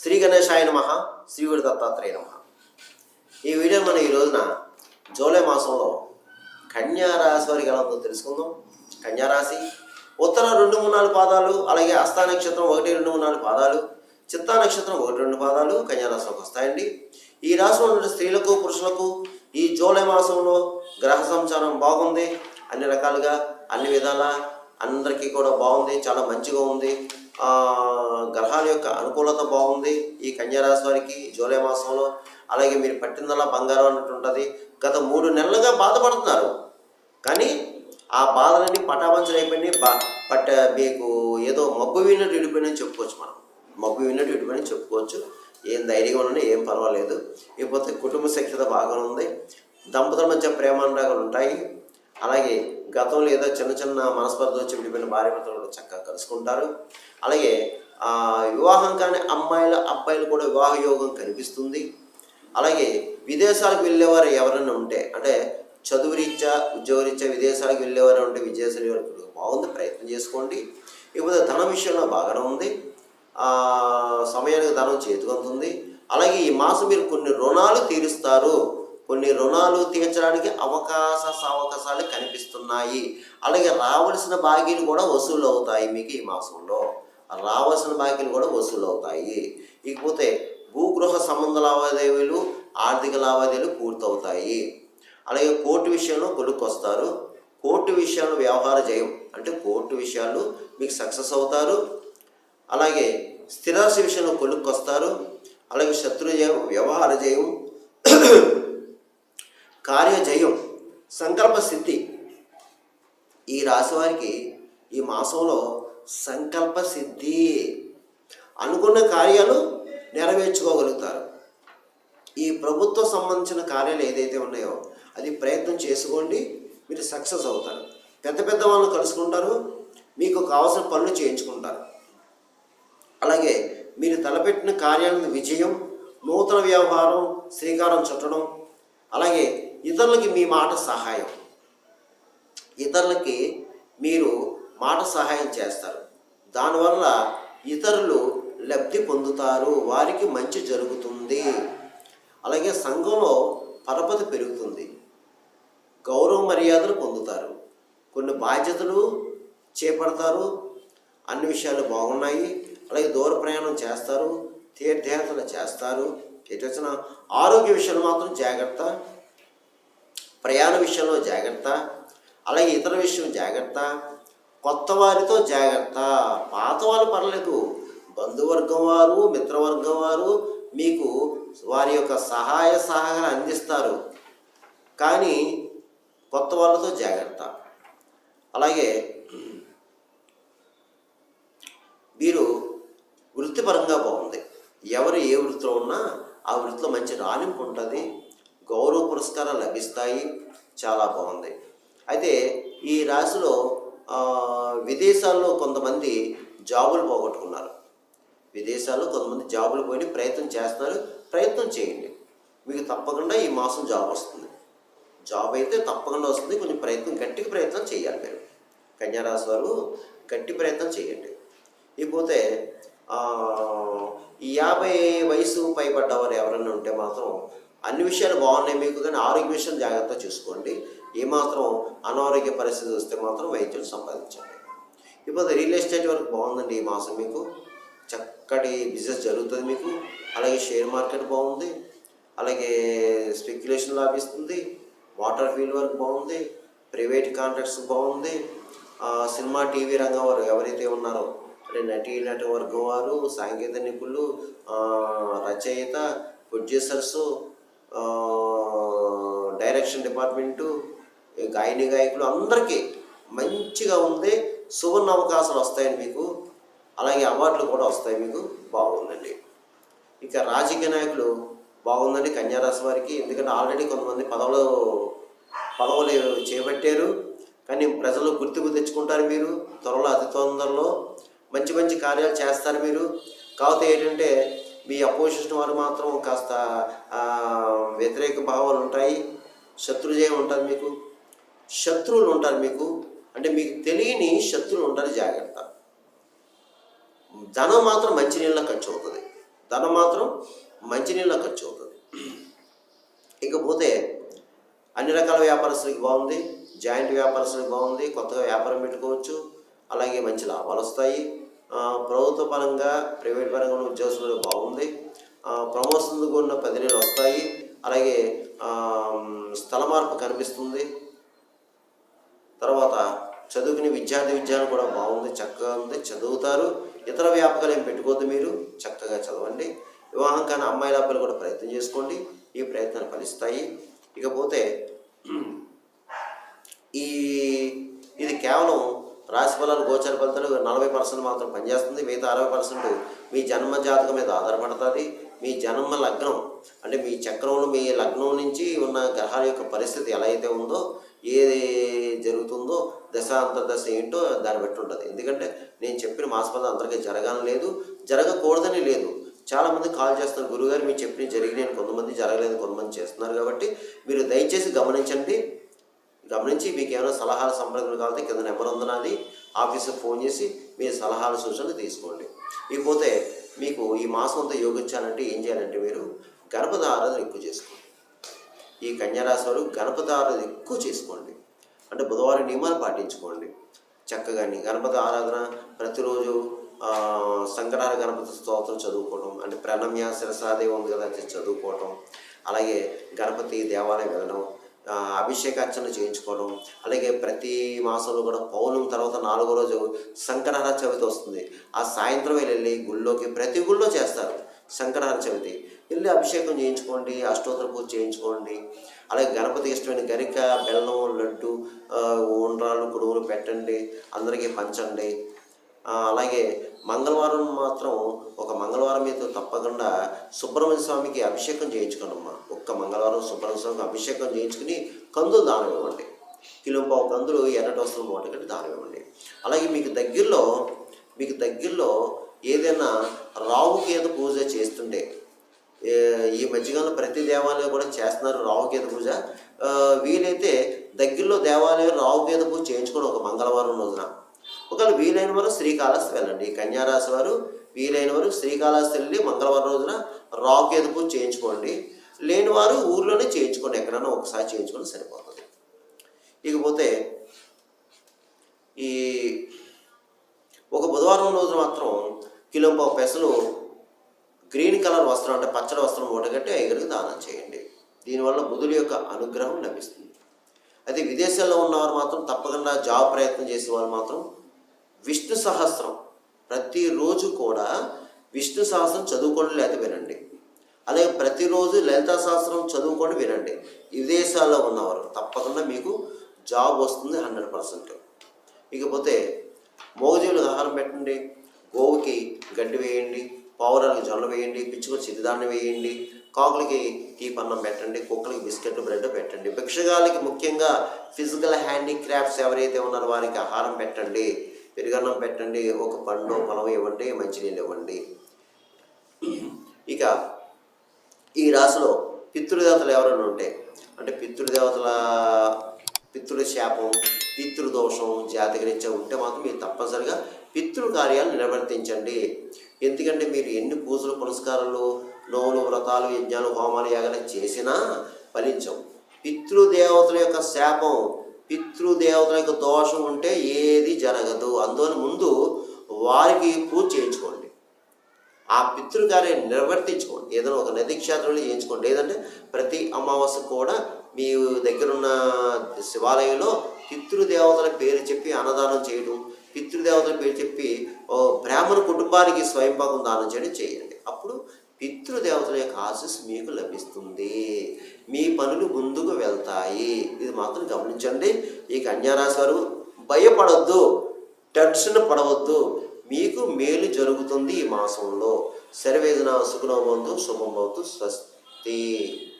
శ్రీ గణేశాయ నమ శ్రీ దత్తాత్రేయ నమ. ఈ వీడియో మనం ఈ రోజున జూలై మాసంలో కన్యారాశి వారికి ఎలా ఉందో తెలుసుకుందాం. కన్యారాశి ఉత్తర రెండు మూడు నాలుగు పాదాలు అలాగే అస్థా నక్షత్రం ఒకటి రెండు మూడు నాలుగు పాదాలు చిత్తా నక్షత్రం ఒకటి రెండు పాదాలు కన్యారాశిలోకి వస్తాయండి. ఈ రాశిలో ఉన్న స్త్రీలకు పురుషులకు ఈ జూలై మాసంలో గ్రహ సంచారం బాగుంది. అన్ని రకాలుగా అన్ని విధాల అందరికీ కూడా బాగుంది చాలా మంచిగా ఉంది. గ్రహాల యొక్క అనుకూలత బాగుంది. ఈ కన్యారాశి వారికి జూలై మాసంలో అలాగే మీరు పట్టిందల్లా బంగారం అన్నట్టు ఉంటుంది. గత మూడు నెలలుగా బాధపడుతున్నారు. కానీ ఆ బాధలన్నీ పటాపంచలు బా పట్ట మీకు ఏదో మబ్బు విన్నట్టు విడిపోయినని చెప్పుకోవచ్చు మనం. మబ్బు విన్నట్టు విడిపోయినని చెప్పుకోవచ్చు. ఏం ధైర్యంగా ఉన్నా ఏం పర్వాలేదు. ఇకపోతే కుటుంబ సఖ్యత బాగా ఉంది. దంపతుల మధ్య ప్రేమానురాగాలు ఉంటాయి. అలాగే గతంలో ఏదో చిన్న చిన్న మనస్పర్ధ వచ్చి విడిపోయిన భార్య కూడా చక్కగా కలుసుకుంటారు. అలాగే ఆ, వివాహం కాని అమ్మాయిల అబ్బాయిలు కూడా వివాహ యోగం కనిపిస్తుంది. అలాగే విదేశాలకు వెళ్ళేవారు ఎవరైనా ఉంటే అంటే చదువు రీత్యా ఉద్యోగరీత్యా విదేశాలకు వెళ్ళేవారు ఉంటే విదేశాలు వెళ్ళేవారు బాగుంది ప్రయత్నం చేసుకోండి. ఇకపోతే ధనం విషయంలో బాగానే ఉంది. ఆ, సమయానికి ధనం చేతికొంతుంది అలాగే ఈ మాసం మీరు కొన్ని రుణాలు తీరుస్తారు. కొన్ని రుణాలు తీర్చడానికి అవకాశ అవకాశాలు కనిపిస్తున్నాయి. అలాగే రావలసిన బాకీలు కూడా వసూలు అవుతాయి మీకు ఈ మాసంలో. రావాల్సిన బాకీలు కూడా వసూలు అవుతాయి ఇకపోతే భూగృహ సంబంధ లావాదేవీలు ఆర్థిక లావాదేవీలు పూర్తవుతాయి. అలాగే కోర్టు విషయంలో కొనుక్కొస్తారు. కోర్టు విషయాలు వ్యవహార జయం అంటే కోర్టు విషయాలు మీకు సక్సెస్ అవుతారు. అలాగే స్థిరాశి విషయంలో కొలుక్కొస్తారు అలాగే శత్రు జయం వ్యవహార జయం కార్యజయం సంకల్ప సిద్ధి. ఈ రాశివారికి ఈ మాసంలో సంకల్ప సిద్ధి. అనుకున్న కార్యాలు నెరవేర్చుకోగలుగుతారు. ఈ ప్రభుత్వ సంబంధించిన కార్యాలు ఏదైతే ఉన్నాయో అది ప్రయత్నం చేసుకోండి మీరు సక్సెస్ అవుతారు. పెద్ద పెద్ద వాళ్ళు కలుసుకుంటారు మీకు కావాల్సిన పనులు చేయించుకుంటారు. అలాగే మీరు తలపెట్టిన కార్యాలను విజయం నూతన వ్యవహారం శ్రీకారం చుట్టడం అలాగే ఇతరులకి మీ మాట సహాయం. ఇతరులకి మీరు మాట సహాయం చేస్తారు. దానివల్ల ఇతరులు లబ్ధి పొందుతారు వారికి మంచి జరుగుతుంది. అలాగే సంఘంలో పరపతి పెరుగుతుంది. గౌరవ మర్యాదలు పొందుతారు. కొన్ని బాధ్యతలు చేపడతారు. అన్ని విషయాలు బాగున్నాయి. అలాగే దూర ప్రయాణం చేస్తారు. తీర్థయాత్రలు చేస్తారు. ఎటు వచ్చిన ఆరోగ్య విషయాలు మాత్రం జాగ్రత్త. ప్రయాణ విషయంలో జాగ్రత్త అలాగే ఇతర విషయం జాగ్రత్త కొత్త వారితో జాగ్రత్త. పాత వాళ్ళు పర్లేదు బంధువర్గం వారు మిత్రవర్గం వారు మీకు వారి యొక్క సహాయ సహకారం అందిస్తారు. కానీ కొత్త వాళ్ళతో జాగ్రత్త. అలాగే వీరు వృత్తిపరంగా బాగుంది. ఎవరు ఏ వృత్తిలో ఉన్నా ఆ వృత్తిలో మంచి రాణింపు ఉంటుంది. గౌరవ పురస్కారాలు లభిస్తాయి. చాలా బాగుంది. అయితే ఈ రాశిలో విదేశాల్లో కొంతమంది జాబులు పోగొట్టుకున్నారు. విదేశాల్లో కొంతమంది జాబులు పోయి ప్రయత్నం చేస్తున్నారు. ప్రయత్నం చేయండి. మీకు తప్పకుండా ఈ మాసం జాబ్ వస్తుంది. జాబ్ అయితే తప్పకుండా వస్తుంది. కొంచెం ప్రయత్నం గట్టి ప్రయత్నం చేయాలి మీరు. కన్యారాశి వారు గట్టి ప్రయత్నం చేయండి. ఇకపోతే ఈ యాభై వయసు పైబడ్డవారు ఎవరైనా ఉంటే మాత్రం అన్ని విషయాలు బాగున్నాయి మీకు కానీ ఆరోగ్య విషయం జాగ్రత్త చూసుకోండి. ఏమాత్రం అనారోగ్య పరిస్థితి వస్తే మాత్రం వైద్యులు సంపాదించండి ఇప్పుడు రియల్ ఎస్టేట్ వరకు బాగుందండి ఈ మాసం మీకు. చక్కటి బిజినెస్ జరుగుతుంది మీకు. అలాగే షేర్ మార్కెట్ బాగుంది. అలాగే స్పెక్యులేషన్ లాభిస్తుంది. వాటర్ ఫీల్డ్ వర్క్ బాగుంది. ప్రైవేట్ కాంట్రాక్ట్స్ బాగుంది. సినిమా టీవీ రంగం వారు ఎవరైతే ఉన్నారో అంటే నటీ నటి వర్గం వారు సాంకేతిక నిపుణులు రచయిత ప్రొడ్యూసర్సు డైరెక్షన్ డిపార్ట్మెంటు గాయని గాయకులు అందరికీ మంచిగా ఉంది సువర్ణ అవకాశాలు వస్తాయండి మీకు అలాగే అవార్డులు కూడా వస్తాయి మీకు బాగుందండి. ఇక రాజకీయ నాయకులు బాగుందండి కన్యారాశి వారికి ఎందుకంటే ఆల్రెడీ కొంతమంది పదవులు పదవులు చేపట్టారు. కానీ ప్రజలు గుర్తింపు తెచ్చుకుంటారు మీరు త్వరలో అతి తొందరలో మంచి మంచి కార్యాలు చేస్తారు మీరు. కాకపోతే ఏంటంటే మీ అపోజిషన్ వారు మాత్రం కాస్త వ్యతిరేక భావాలు ఉంటాయి. శత్రుజయం ఉంటుంది మీకు. శత్రువులు ఉంటారు మీకు. అంటే మీకు తెలియని శత్రువులు ఉంటారు జాగ్రత్త. ధనం మాత్రం మంచి నీళ్ళ ఖర్చు అవుతుంది ధనం మాత్రం మంచినీళ్ళ ఖర్చు అవుతుంది ఇకపోతే అన్ని రకాల వ్యాపారస్తులకి బాగుంది. జాయింట్ వ్యాపారస్తులకి బాగుంది. కొత్తగా వ్యాపారం పెట్టుకోవచ్చు. అలాగే మంచి లాభాలు వస్తాయి ప్రభుత్వ పరంగా ప్రైవేట్ పరంగా ఉన్న బాగుంది. ప్రమోషన్లు ఉన్న పదిహేను వస్తాయి. అలాగే స్థల మార్పు కనిపిస్తుంది. తర్వాత చదువుకునే విద్యార్థి విద్యాలు కూడా బాగుంది చక్కగా ఉంది చదువుతారు. ఇతర వ్యాపకాలు ఏం పెట్టుకోవద్దు మీరు చక్కగా చదవండి. వివాహం కానీ అమ్మాయిల అబ్బాయిలు కూడా ప్రయత్నం చేసుకోండి. ఈ ప్రయత్నాలు ఫలిస్తాయి. ఇకపోతే ఈ ఇది కేవలం రాశి ఫలాలు గోచర ఫలితాలు నలభై పర్సెంట్ మాత్రం పనిచేస్తుంది. మిగతా అరవై పర్సెంట్ మీ జన్మ జాతకం మీద ఆధారపడుతుంది. మీ జన్మ లగ్నం అంటే మీ చక్రంలో మీ లగ్నం నుంచి ఉన్న గ్రహాల యొక్క పరిస్థితి ఎలా అయితే ఉందో ఏది జరుగుతుందో దశ అంతర్దశ ఏంటో దాన్ని బట్టి ఉంటుంది. ఎందుకంటే నేను చెప్పిన మాసఫలం అందరికీ జరగాలని లేదు. జరగకూడదని లేదు. చాలామంది కాల్ చేస్తున్నారు గురుగారు మీరు చెప్పిన జరిగినాయి కొంతమంది జరగలేదు కొంతమంది చేస్తున్నారు కాబట్టి మీరు దయచేసి గమనించండి. గమనించి మీకు ఏమైనా సలహాలు సంప్రదింపులు కావాలంటే కింద నెంబర్ ఉంది ఆఫీస్కి ఫోన్ చేసి మీ సలహాలు సూచనలు తీసుకోండి. ఇకపోతే మీకు ఈ మాసం అంతా యోగించాలంటే ఏం చేయాలంటే మీరు గణపతి ఆరాధన ఎక్కువ చేసుకోండి. ఈ కన్యారాశి వారు గణపతి ఆరాధన ఎక్కువ చేసుకోండి. అంటే బుధవారం నియమాలు పాటించుకోండి. చక్కగా గణపతి ఆరాధన ప్రతిరోజు ఆ, గణపతి స్తోత్రం చదువుకోవడం అంటే ప్రణమ్య శిరసాదేవి ఉంది కదా అది చదువుకోవడం అలాగే గణపతి దేవాలయం వెళ్ళడం అభిషేకార్చన చేయించుకోవడం అలాగే ప్రతి మాసంలో కూడా పౌర్ణమి తర్వాత నాలుగో రోజు శంకరహర చవితి వస్తుంది. ఆ సాయంత్రం వెళ్ళి గుళ్ళోకి ప్రతి గుళ్ళో చేస్తారు శంకరహర చవితి. వెళ్ళి అభిషేకం చేయించుకోండి అష్టోత్తర పూజ చేయించుకోండి. అలాగే గణపతికి ఇష్టమైన గరిక బెల్లం లడ్డు ఉండ్రాలు కుడుములు పెట్టండి అందరికీ పంచండి. అలాగే మంగళవారం మాత్రం ఒక మంగళవారం మీద తప్పకుండా సుబ్రహ్మణ్య స్వామికి అభిషేకం చేయించుకోనమ్మా ఒక్క మంగళవారం సుబ్రహ్మణ్య స్వామికి అభిషేకం చేయించుకుని కందులు దానం ఇవ్వండి. కిలోపావు కందులు ఎర్రటి వస్తువులు మూట కట్టి దానం ఇవ్వండి. అలాగే మీకు దగ్గరలో మీకు దగ్గరలో ఏదైనా రావుకేతు పూజ చేస్తుంటే ఈ మధ్యకాలంలో ప్రతి దేవాలయం కూడా చేస్తున్నారు రావుకేతు పూజ. వీలైతే దగ్గరలో దేవాలయం రావుకేతు పూజ చేయించుకోండి ఒక మంగళవారం రోజున ఒకవేళ వీలైన వారు శ్రీకాళహస్తి వెళ్ళండి. కన్యారాశి వారు వీలైన వారు శ్రీకాళహస్తి వెళ్ళి మంగళవారం రోజున రాక్ ఎదుపు చేయించుకోండి. లేని వారు ఊర్లోనే చేయించుకోండి. ఎక్కడైనా ఒకసారి చేయించుకొని సరిపోతుంది. ఇకపోతే ఈ ఒక బుధవారం రోజు మాత్రం కిలో పావు పెసలు గ్రీన్ కలర్ వస్త్రం అంటే పచ్చడి వస్త్రం ఓటగట్టి ఐగరికి దానం చేయండి. దీనివల్ల బుధుడి యొక్క అనుగ్రహం లభిస్తుంది. అయితే విదేశాల్లో ఉన్నవారు మాత్రం తప్పకుండా జాబ్ ప్రయత్నం చేసే వాళ్ళు మాత్రం విష్ణు సహస్రం. ప్రతిరోజు కూడా విష్ణు సహస్రం చదువుకోండి లేక వినండి. అలాగే ప్రతిరోజు లలితా సహస్రం చదువుకొని వినండి. విదేశాల్లో ఉన్నవారు. తప్పకుండా మీకు జాబ్ వస్తుంది హండ్రెడ్ పర్సెంట్. ఇకపోతే మోగజీవులకు ఆహారం పెట్టండి. గోవుకి గడ్డి వేయండి పావురాలకు జొన్న వేయండి పిచ్చుకు చిరుదాన్ని వేయండి కాకులకి టీపన్నం పెట్టండి కుక్కలకి బిస్కెట్లు బ్రెడ్ పెట్టండి. భిక్షగాలకి ముఖ్యంగా ఫిజికల్ హ్యాండిక్రాఫ్ట్స్ ఎవరైతే ఉన్నారో వారికి ఆహారం పెట్టండి. పెరుగన్నం పెట్టండి ఒక పండు పొలం ఇవ్వండి మంచినీళ్ళు ఇవ్వండి. ఇక ఈ రాశిలో పితృదేవతలు ఎవరైనా ఉంటే అంటే పితృదేవతల పితృ శాపం పితృదోషం జాతకరీత్యా ఉంటే మాత్రం మీరు తప్పనిసరిగా పితృ కార్యాలు నిర్వర్తించండి. ఎందుకంటే మీరు ఎన్ని పూజలు పురస్కారాలు నోవులు వ్రతాలు యజ్ఞాలు హోమాలు యాగాలు చేసినా ఫలించవు. పితృదేవతల యొక్క శాపం పితృదేవతల యొక్క దోషం ఉంటే ఏది జరగదు. అందువల్ల ముందు వారికి పూజ చేయించుకోండి. ఆ పితృకార్యం నిర్వర్తించుకోండి. ఏదైనా ఒక నది క్షేత్రంలో చేయించుకోండి. లేదంటే ప్రతి అమావాస్య కూడా మీ దగ్గరున్న శివాలయంలో పితృదేవతల పేరు చెప్పి అన్నదానం చేయడం పితృదేవతల పేరు చెప్పి ఓ బ్రాహ్మణ కుటుంబానికి స్వయంపాకం దానం చేయడం చేయండి. అప్పుడు పితృదేవతల యొక్క ఆశీస్సు మీకు లభిస్తుంది. మీ పనులు ముందుకు వెళ్తాయి. ఇది మాత్రం గమనించండి. ఈ కన్యారాశి వారు భయపడొద్దు టెన్షన్ పడవద్దు. మీకు మేలు జరుగుతుంది ఈ మాసంలో. శరవేదన సుఖనోబంధు శుభం భవతు స్వస్తి.